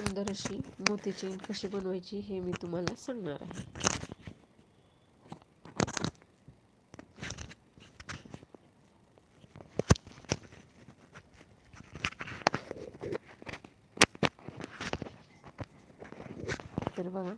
सुंदर अशी मोतीचेन कशी बनवायची हे मी तुम्हाला सांगणार आहे तर बघा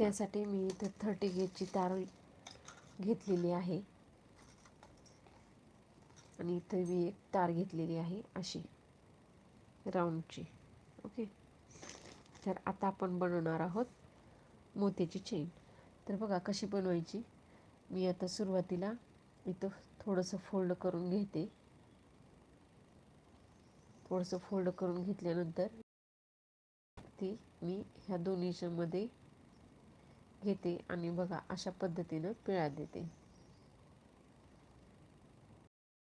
त्यासाठी मी इथं थर्टी गेजची तार घेतलेली आहे. आणि इथं मी एक तार घेतलेली आहे अशी राऊंडची. ओके? तर आता आपण बनवणार आहोत मोत्याची चेन. तर बघा कशी बनवायची. मी आता सुरुवातीला इथं थोडंसं फोल्ड करून घेते. थोडंसं फोल्ड करून घेतल्यानंतर ती मी ह्या दोन्हीच्यामध्ये घेते आणि बघा अशा पद्धतीनं पिळा देते.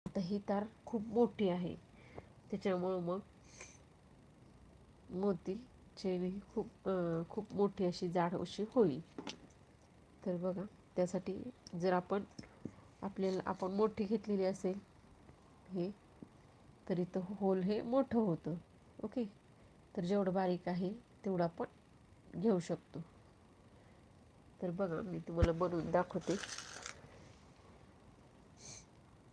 आता ही तार खूप मोठी आहे. त्याच्यामुळं मग मोती चेन ही खूप खूप मोठी अशी जाड अशी होईल. तर बघा त्यासाठी जर आपण आपल्याला आपण मोठी घेतलेली असेल हे तर इथं होल हे मोठं होतं. ओके? तर जेवढं बारीक आहे तेवढं आपण घेऊ शकतो. तर बघा मी तुम्हाला बनवून दाखवते.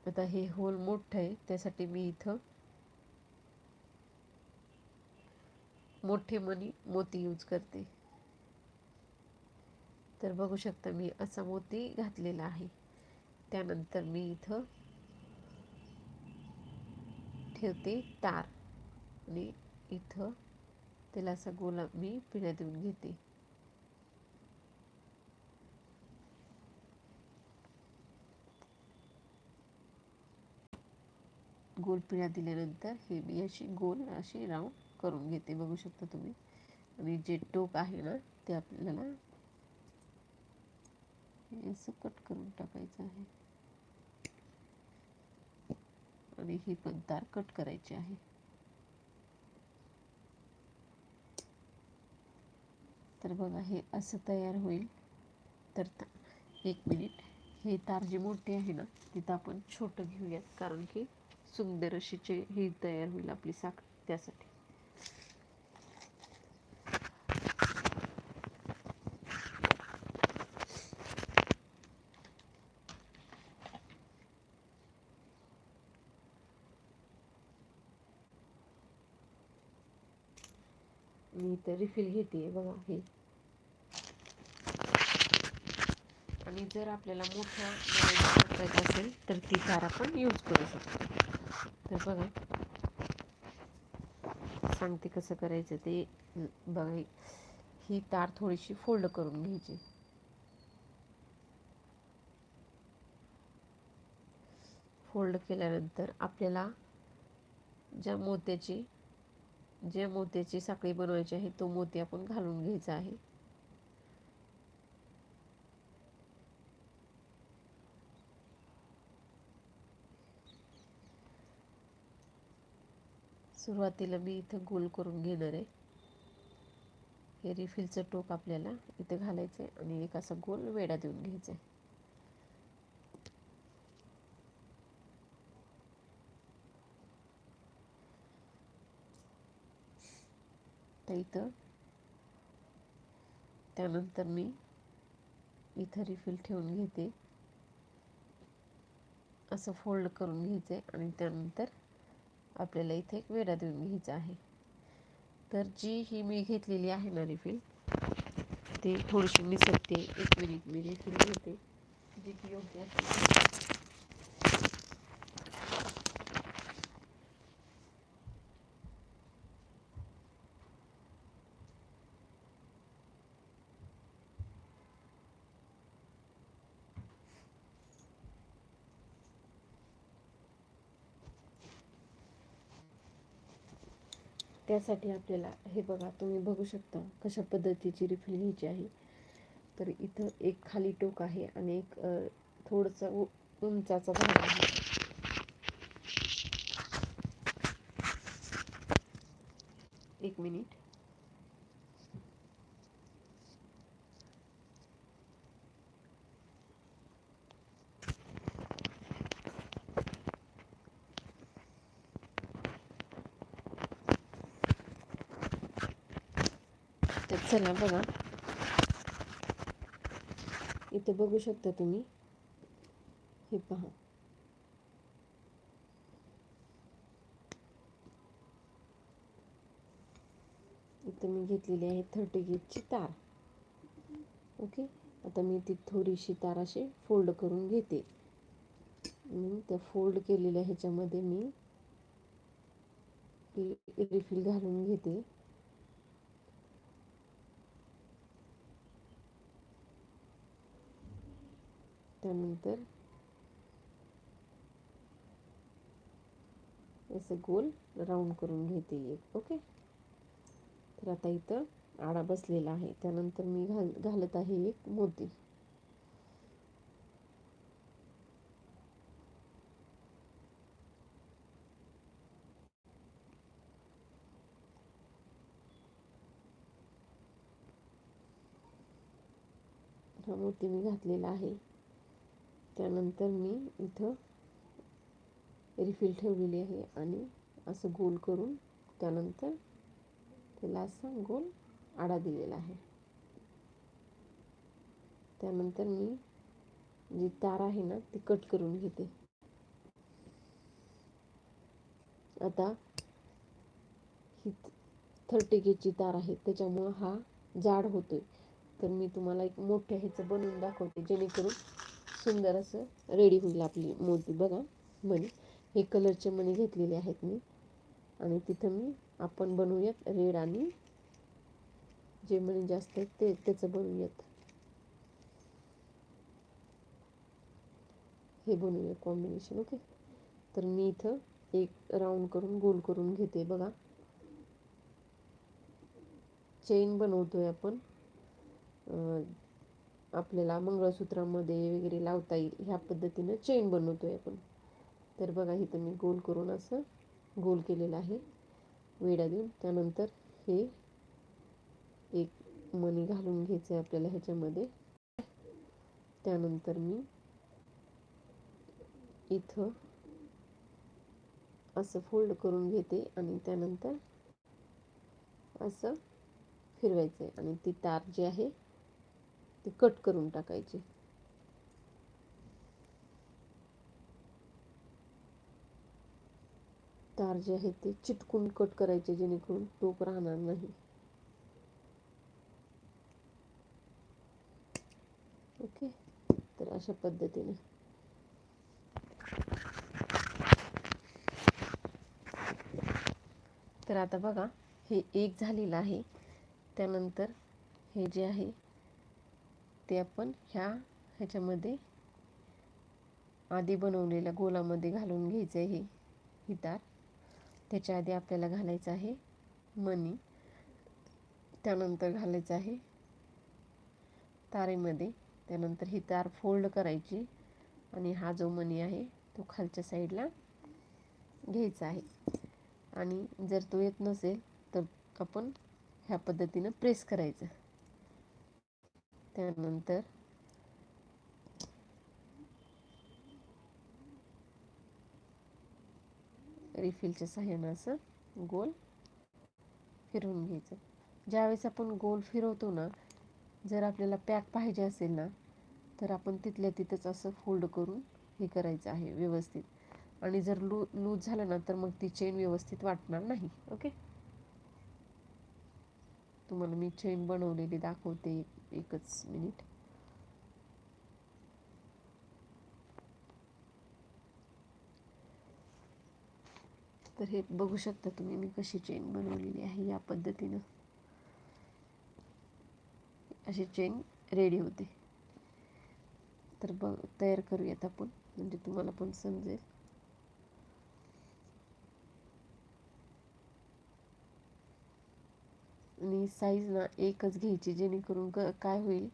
आता हे होल मोठं आहे त्यासाठी मी इथं मोठे मनी मोती यूज करते. तर बघू शकता मी असा मोती घातलेला आहे. त्यानंतर मी इथं ठेवते तार. आणि इथं त्याला असा गोला मी पिण्या देऊन घेते. गोल पिळ्या दिल्यानंतर हे मी अशी गोल अशी राऊंड करून घेते. बघू शकता तुम्ही. आणि जे टोक आहे ना ते आपल्याला असं कट करून टाकायचं आहे. आणि ही पण तार कट करायची आहे. तर बघा हे असं तयार होईल. तर एक मिनिट. हे तार जी मोठी आहे ना तिथं आपण छोटं घेऊयात. कारण की सुंदर अशीचे ही तयार होईल आपली साखर त्यासाठी. मी इथं रिफिल घेते बघा हे. आणि जर आपल्याला मोठ्या करायचं असेल तर ती तार आपण यूज करू शकतो. तर बघा. सांगते कसं करायचं ते. बघा ही तार थोडीशी फोल्ड करून घ्यायची. फोल्ड केल्यानंतर आपल्याला ज्या मोत्याची ज्या मोत्याची साखळी बनवायची आहे तो मोती आपण घालून घ्यायचा आहे. सुरुवातीला मी इथं गोल करून घेणार आहे. हे रिफिलचं टोक आपल्याला इथं घालायचं आहे आणि एक असा गोल वेडा देऊन घ्यायचा आहे. तर इथं त्यानंतर मी इथं रिफिल ठेवून घेते. असं फोल्ड करून घ्यायचं आणि त्यानंतर आपल्याला इथे एक वेडा देऊन घ्यायचा आहे. तर जी ही मी घेतलेली आहे ना रिफिल ती थोडीशी निसटते. एक मिनिट मी रिफिल घेते. जी की योग्य असते त्यासाठी आपल्याला हे बघा तुम्ही बघू शकता कशा पद्धतीची रिफिल घ्यायची आहे. तर इथं एक खाली टोक आहे आणि एक थोडंसं उंचाचा भाग आहे. एक मिनिट. चला बघा. इथं बघू शकता तुम्ही. हे पहा. इथं मी घेतलेली आहे थर्टी गेटची तार. ओके? आता मी ती थोडीशी तार अशी फोल्ड करून घेते. त्या फोल्ड केलेल्या ह्याच्यामध्ये मी रिफिल घालून घेते. त्यानंतर असं गोल राऊंड करून घेते एक ओके तर आता इथं आडा बसलेला आहे त्यानंतर मी घाल घालत आहे एक मोती हा मोती मी घातलेला आहे त्यानंतर मी इथं रिफिल ठेवलेली आहे आणि असं गोल करून त्यानंतर त्याला असा गोल आडा दिलेला आहे. त्यानंतर मी जी तार आहे ना ती कट करून घेते. आता ही थर्टी केची तार आहे त्याच्यामुळं हा जाड होतोय. तर मी तुम्हाला एक मोठ्या ह्याचं बनवून दाखवते जेणेकरून सुंदर असं रेडी होईल आपली मोती बघा मणी हे कलरचे मणी घेतलेले आहेत मी. आणि तिथं मी आपण बनवूयात रेड आणि जे मणी जास्त आहेत ते त्याचं बनवूयात. हे बनवूया कॉम्बिनेशन ओके तर मी इथं एक राऊंड करून गोल करून घेते बघा. चेन बनवतोय आपण. आपल्याला मंगळसूत्रामध्ये वगैरे लावता येईल. ह्या पद्धतीनं चेन आहे आपण. तर बघा इथं मी गोल करून असं गोल केलेलं आहे. वेडा देऊन. त्यानंतर हे एक मणी घालून घ्यायचं आहे आपल्याला ह्याच्यामध्ये. त्यानंतर मी इथं असं फोल्ड करून घेते आणि त्यानंतर असं फिरवायचं आहे आणि ती तार जी आहे ती कट करून टाकायची. तार जे आहे ते चिटकून कट करायचे जेणेकरून टोक राहणार नाही. ओके? तर अशा पद्धतीने. तर आता बघा हे एक झालेलं आहे. त्यानंतर हे जे आहे ते आपण ह्या ह्याच्यामध्ये आधी बनवलेल्या गोलामध्ये घालून घ्यायचं आहे ही. तार. त्याच्या आधी आपल्याला घालायचं आहे मनी त्यानंतर घालायचं आहे तारेमध्ये. त्यानंतर ही तार फोल्ड करायची आणि हा जो मनी आहे तो खालच्या साईडला घ्यायचा आहे. आणि जर तो येत नसेल तर आपण ह्या पद्धतीनं प्रेस करायचं. त्यानंतर रिफिलच्या सहाय्यानं असं गोल फिरवून घ्यायचं. ज्यावेळेस आपण गोल फिरवतो ना जर आपल्याला पॅक पाहिजे असेल ना तर आपण तिथल्या तिथंच असं फोल्ड करून हे करायचं आहे व्यवस्थित. आणि जर लू लूज झालं ना तर मग ती चेन व्यवस्थित वाटणार नाही ओके? तुम्हाला मी चेन बनवलेली दाखवते. एकच मिनिट. तर हे बघू शकता तुम्ही मी कशी चेन बनवलेली आहे या पद्धतीनं. अशी चेन रेडी होते. तर बघ तयार करूयात आपण म्हणजे तुम्हाला पण समजेल. आणि साईज ना एकच घ्यायची जेणेकरून क काय होईल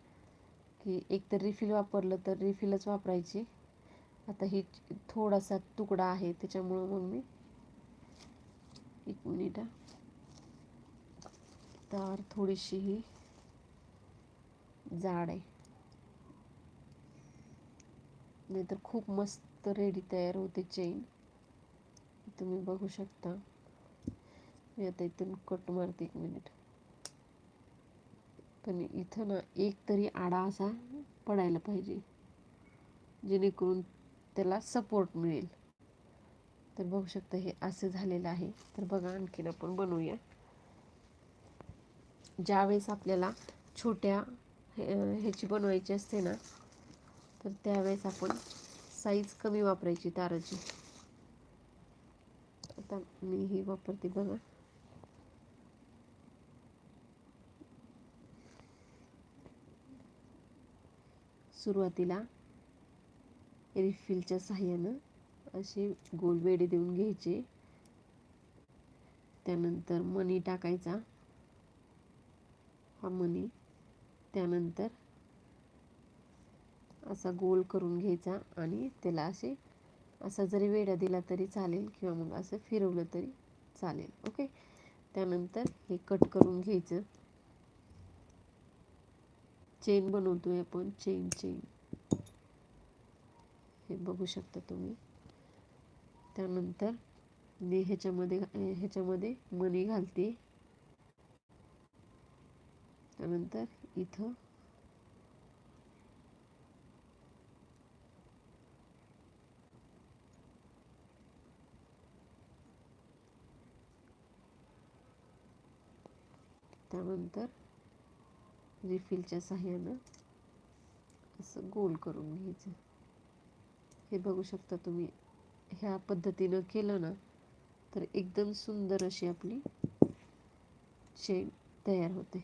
की एक तर रिफिल वापरलं तर रिफिलच वापरायची. आता ही थोडासा तुकडा आहे त्याच्यामुळं मग मी एक मिनिट तार थोडीशी ही जाड आहे. नाहीतर खूप मस्त रेडी तयार होते चेन तुम्ही बघू शकता. मी आता इथून कट मारते एक मिनिट पण इथं ना एक तरी आडा असा पडायला पाहिजे जेणेकरून त्याला सपोर्ट मिळेल. तर बघू शकता हे असं झालेलं आहे. तर बघा आणखीन आपण बनवूया. ज्यावेळेस आपल्याला छोट्या ह्याची बनवायची असते ना तर त्यावेळेस आपण साईज कमी वापरायची ताराची. आता मी ही वापरते बघा. सुरुवातीला रिफिलच्या साह्यानं असे गोल वेडे देऊन घ्यायचे. त्यानंतर मनी टाकायचा. हा मनी त्यानंतर असा गोल करून घ्यायचा आणि त्याला असे असा जरी वेडा दिला तरी चालेल किंवा मग असं फिरवलं तरी चालेल. ओके? त्यानंतर हे कट करून घ्यायचं. चेन बनवतोय आपण चेन चेन. हे बघू शकता तुम्ही. त्यानंतर मी ह्याच्यामध्ये ह्याच्यामध्ये मणी घालते. त्यानंतर इथं त्यानंतर रिफिलच्या साह्यानं असं गोल करून घ्यायचं. हे बघू शकता तुम्ही ह्या पद्धतीनं केलं ना तर एकदम सुंदर अशी आपली चेन तयार होते.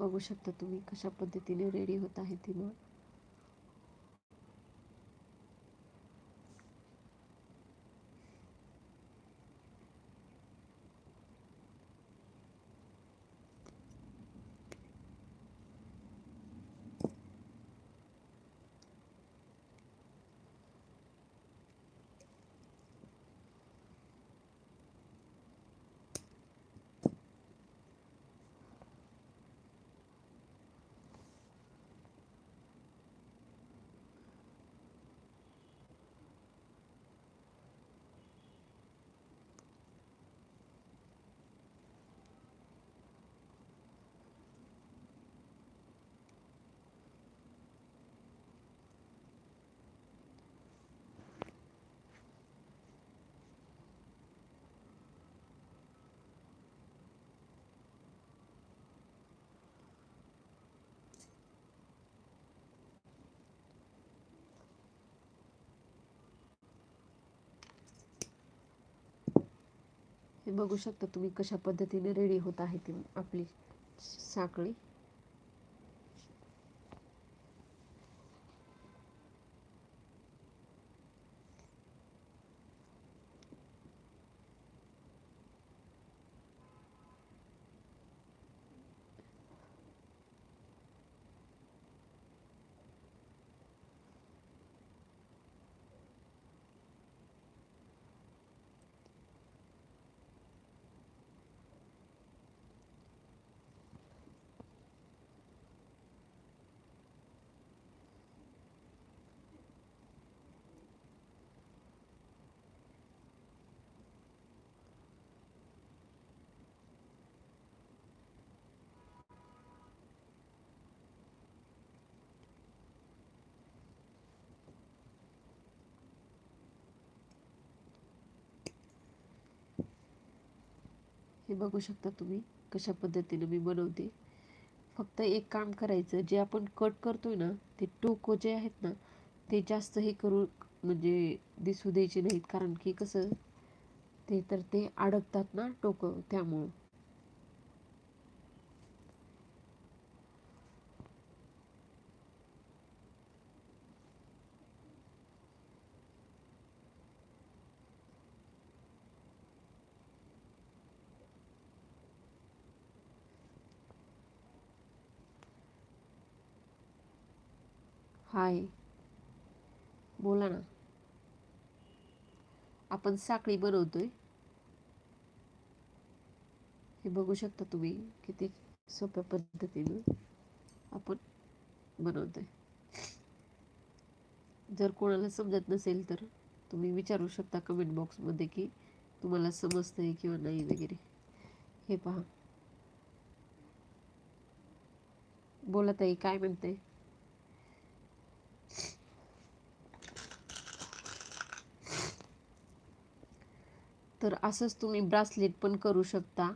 बघू शकता तुम्ही कशा पद्धतीने रेडी होत आहे ती नळ बघू शकता तुम्ही कशा पद्धतीने रेडी होत आहे ती आपली साखळी. हे बघू शकता तुम्ही कशा पद्धतीने मी बनवते. फक्त एक काम करायचं जे आपण कट करतोय ना ते टोको जे आहेत ना ते जास्त हे करू म्हणजे दिसू द्यायचे नाहीत. कारण की कसं ते तर ते अडकतात ना टोकं त्यामुळं. हाय. बोला ना. आपण साखळी बनवतोय. हे बघू शकता तुम्ही किती सोप्या पद्धतीनं आपण बनवतोय. जर कोणाला समजत नसेल तर तुम्ही विचारू शकता कमेंट बॉक्समध्ये की तुम्हाला समजतंय किंवा नाही वगैरे. हे पहा. बोला ताई काय म्हणते तर असंच तुम्ही ब्रासलेट पण करू शकता.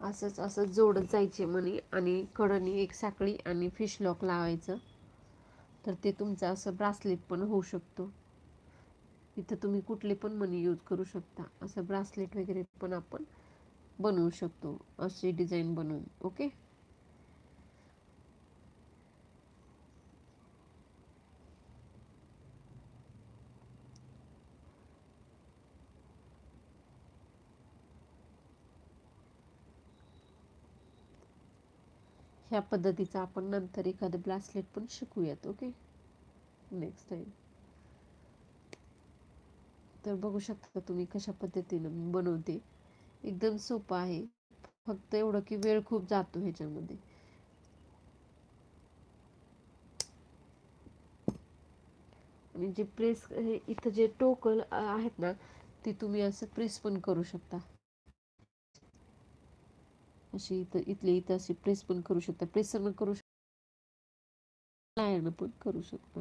असंच असं जोडत जायचे मनी आणि कडनी एक साखळी आणि फिश लॉक लावायचं. तर ते तुमचं असं ब्रासलेट पण होऊ शकतो. इथं तुम्ही कुठले पण मनी यूज करू शकता. असं ब्रासलेट वगैरे पण आपण बनवू शकतो. अशी डिझाईन बनवून ओके ह्या पद्धतीचा आपण नंतर एखादं ब्लासलेट पण शिकूयात ओके नेक्स्ट टाइम तर बघू शकता तुम्ही कशा पद्धतीनं मी बनवते. एकदम सोपं आहे. फक्त एवढं की वेळ खूप जातो ह्याच्यामध्ये. आणि जे प्रेस हे इथं जे टोकल आहेत ना ती तुम्ही असं प्रेस पण करू शकता. अशी इथं इथले इथं अशी प्रेस पण करू शकता. प्रेस पण करू शकता. पण करू शकता.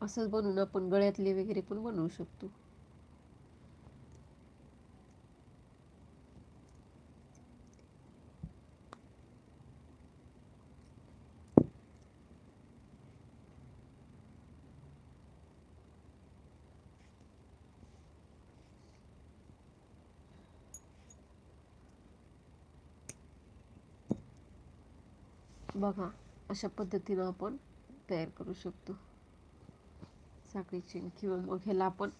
असंच बनवून आपण गळ्यातले वगैरे पण बनवू शकतो. बघा अशा पद्धतीनं आपण तयार करू शकतो. साखळी किंवा मग ह्याला आपण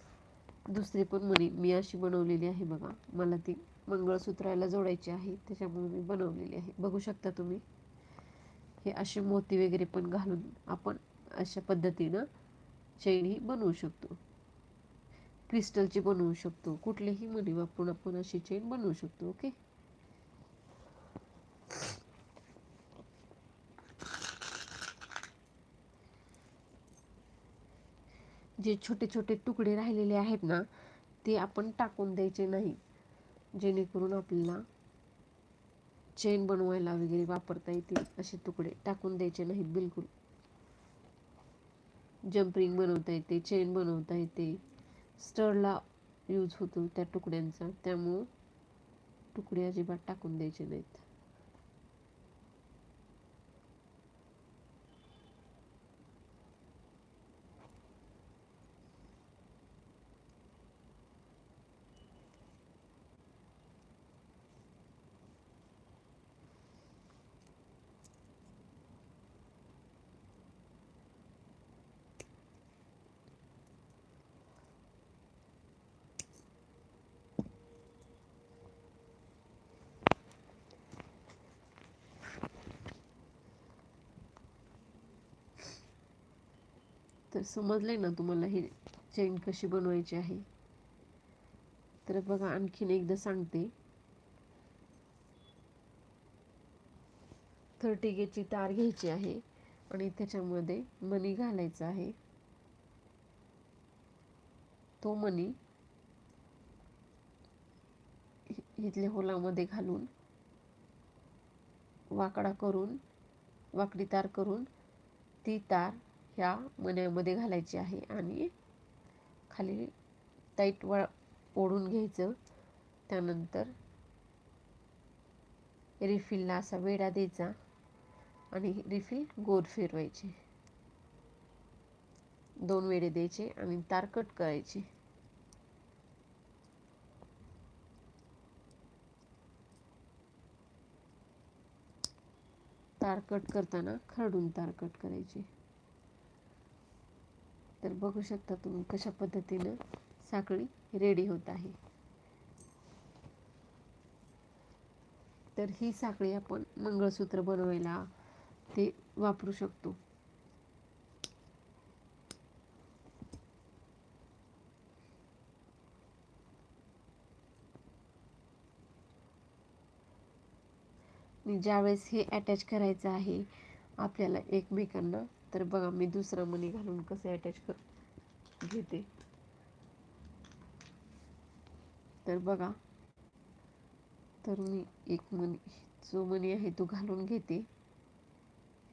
दुसरी पण म्हणी मी अशी बनवलेली आहे बघा. मला ती मंगळसूत्राला जोडायची आहे त्याच्यामुळे मी बनवलेली आहे. बघू शकता तुम्ही. हे असे मोती वगैरे पण घालून आपण अशा पद्धतीनं चैन ही बनवू शकतो. क्रिस्टलची बनवू शकतो. कुठलीही मणी वापरून आपण अशी चेन बनवू शकतो ओके? जे छोटे छोटे तुकडे राहिलेले आहेत ना ते आपण टाकून द्यायचे नाही. जेणेकरून आपल्याला चेन बनवायला वगैरे वापरता येतील असे तुकडे टाकून द्यायचे नाहीत बिलकुल. जम्परिंग बनवता येते चेन बनवता येते. स्टरला यूज होतो त्या तुकड्यांचा त्यामुळं तुकडे अजिबात टाकून द्यायचे नाहीत. तर समजलंय ना तुम्हाला ही चेन कशी बनवायची आहे? तर बघा आणखीन एकदा सांगते. थर्टी गेची तार घ्यायची आहे आणि त्याच्यामध्ये मनी घालायचा आहे. तो मनी इथल्या होलामध्ये घालून वाकडा करून वाकडी तार करून ती तार ह्या मण्यामध्ये घालायची आहे आणि खाली टाईट वळ ओढून घ्यायचं. त्यानंतर रिफिलला असा वेडा द्यायचा आणि रिफिल गोल फिरवायची. दोन वेडे द्यायचे आणि तार कट करायची. तार कट करताना खरडून तार कट करायची. तर बघू शकता तुम्ही कशा पद्धतीनं साखळी रेडी होत आहे. तर ही साखळी आपण मंगळसूत्र बनवायला ते वापरू शकतो. ज्यावेळेस हे अटॅच करायचं आहे आपल्याला एकमेकांना तर बघा मी दुसरा मणी घालून कसं अटॅच कर घेते. तर बघा तर मी एक मणी जो मणी आहे तो घालून घेते.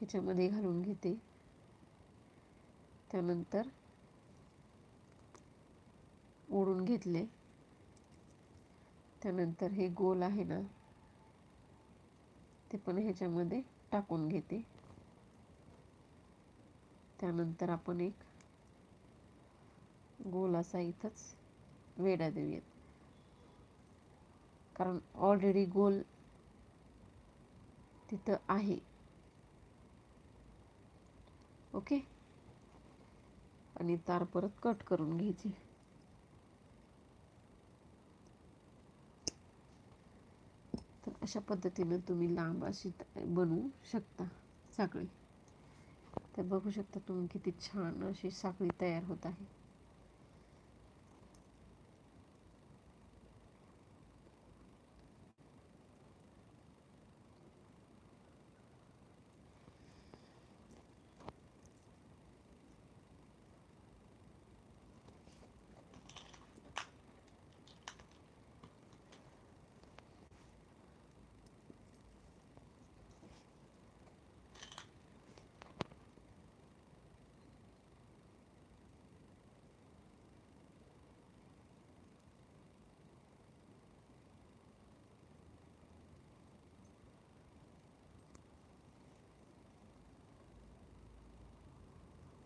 ह्याच्यामध्ये घालून घेते. त्यानंतर ओढून घेतले. त्यानंतर हे गोल आहे ना ते पण ह्याच्यामध्ये टाकून घेते. त्यानंतर आपण एक गोल असा इथंच वेडा देऊयात. कारण ऑलरेडी गोल तिथं आहे. ओके? आणि तार परत कट करून घ्यायची. तर अशा पद्धतीनं तुम्ही लांब अशी बनवू शकता साखळी तर बघू शकता तुम्ही किती छान अशी साखळी तयार होत आहे.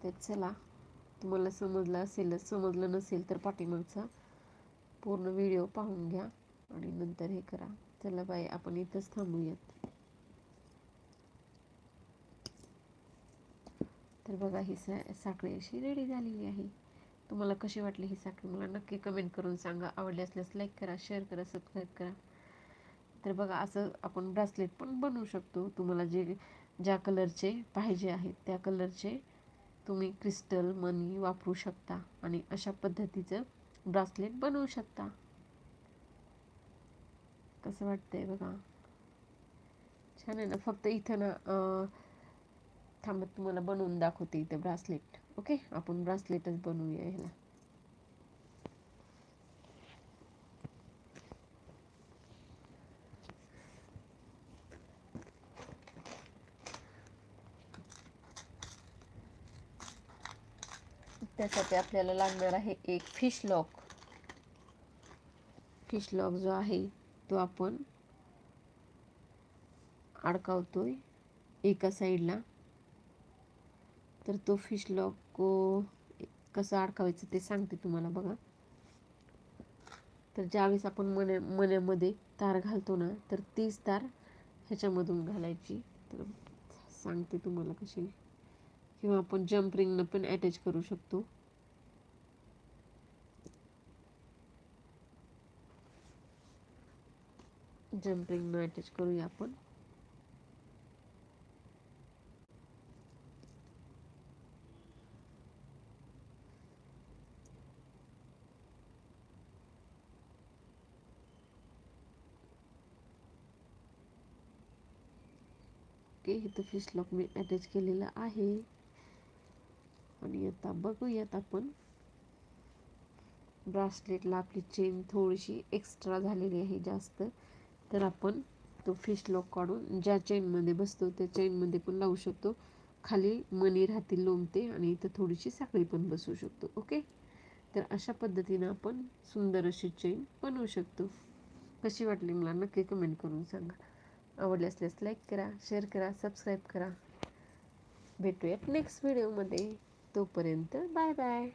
तर चला तुम्हाला समजलं असेलच समजलं नसेल तर पाठीमागचा पूर्ण व्हिडिओ पाहून घ्या आणि नंतर हे करा. चला बाई आपण इथंच थांबूयात. तर बघा ही सा साखळी अशी रेडी झालेली आहे. तुम्हाला कशी वाटली ही साखळी? मला नक्की कमेंट करून सांगा. आवडली असल्यास लाईक करा शेअर करा सबस्क्राईब करा. तर बघा असं आपण ब्रासलेट पण बनवू शकतो. तुम्हाला जे ज्या कलरचे पाहिजे आहेत त्या कलरचे तुम्ही क्रिस्टल मनी वापरू शकता आणि अशा पद्धतीचं ब्रासलेट बनवू शकता. कसं वाटतंय बघा? छान आहे ना? फक्त इथं ना थांबत तुम्हाला बनवून दाखवते इथं ब्रासलेट. ओके? आपण ब्रासलेटच बनवूया ह्याला. त्यासाठी आपल्याला लागणार आहे एक फिश लॉक फिश लॉक जो आहे तो आपण अडकावतोय एका साईडला तर तो फिश लॉक कसं अडकावायचं ते सांगते तुम्हाला बघा. तर ज्यावेळेस आपण मण्या मण्यामध्ये तार घालतो ना तर तीच तार ह्याच्यामधून घालायची. तर सांगते तुम्हाला कशी. किंवा आपण जम्प रिंगनं पण अटॅच करू शकतो. जम्प रिंगनं अटॅच करूया आपण. ओके इथं फिश लॉक मी अटॅच केलेलं आहे. आणि आता बघूयात आपण. ब्रासलेटला आपली चेन थोडीशी एक्स्ट्रा झालेली आहे जास्त. तर आपण तो फिश लॉक काढून ज्या चेनमध्ये बसतो त्या चेनमध्ये पण लावू शकतो. खाली मणी राहतील लोंबते आणि इथं थोडीशी साखळी पण बसवू शकतो ओके? तर अशा पद्धतीनं आपण सुंदर अशी चेन बनवू शकतो. कशी वाटली मला नक्की कमेंट करून सांगा. आवडली असल्यास लाईक करा शेअर करा सबस्क्राईब करा. भेटूयात नेक्स्ट व्हिडिओमध्ये तोपर्यंत बाय बाय.